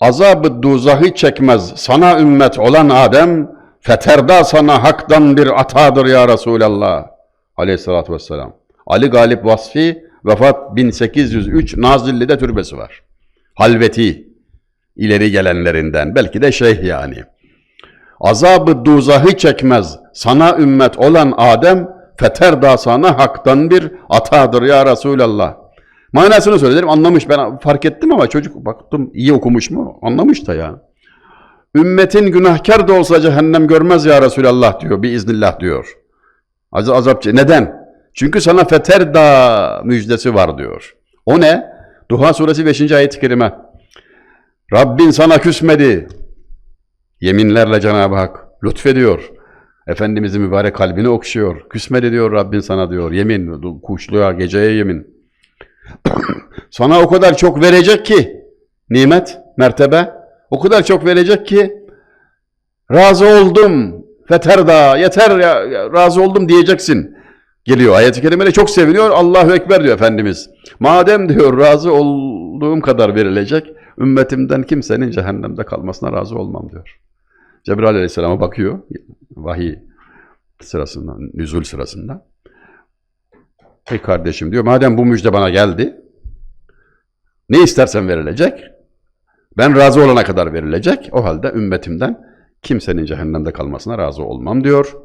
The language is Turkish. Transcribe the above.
Azabı duzahı çekmez sana ümmet olan Adem, feterda sana haktan bir atadır ya Resulallah. Aleyhissalatü vesselam. Ali Galip Vasfi, vefat 1803, Nazilli'de türbesi var. Halveti, ileri gelenlerinden, belki de şeyh yani. Azabı duzahı çekmez sana ümmet olan Adem, feterda sana haktan bir atadır ya Resulallah. Manasını söyledim anlamış ben fark ettim ama çocuk baktım iyi okumuş mu anlamış da ya. Ümmetin günahkar da olsa cehennem görmez ya Resulallah diyor biiznillah diyor. Az azapçı neden? Çünkü sana feterda müjdesi var diyor. O ne? Duha suresi 5. ayet-i kerime. Rabbin sana küsmedi. Yeminlerle Cenab-ı Hak lütfediyor. Efendimizin mübarek kalbini okşuyor. Küsmedi diyor Rabbin sana diyor. Yemin, kuşluğa, geceye yemin. Sana o kadar çok verecek ki nimet, mertebe o kadar çok verecek ki razı oldum. Feterda yeter ya, razı oldum diyeceksin. Geliyor ayet-i kerimede çok seviniyor. Allahu Ekber diyor Efendimiz. Madem diyor razı olduğum kadar verilecek ümmetimden kimsenin cehennemde kalmasına razı olmam diyor. Cebrail Aleyhisselam'a bakıyor vahiy sırasında, nüzul sırasında. Ey kardeşim diyor madem bu müjde bana geldi ne istersen verilecek. Ben razı olana kadar verilecek. O halde ümmetimden kimsenin cehennemde kalmasına razı olmam diyor.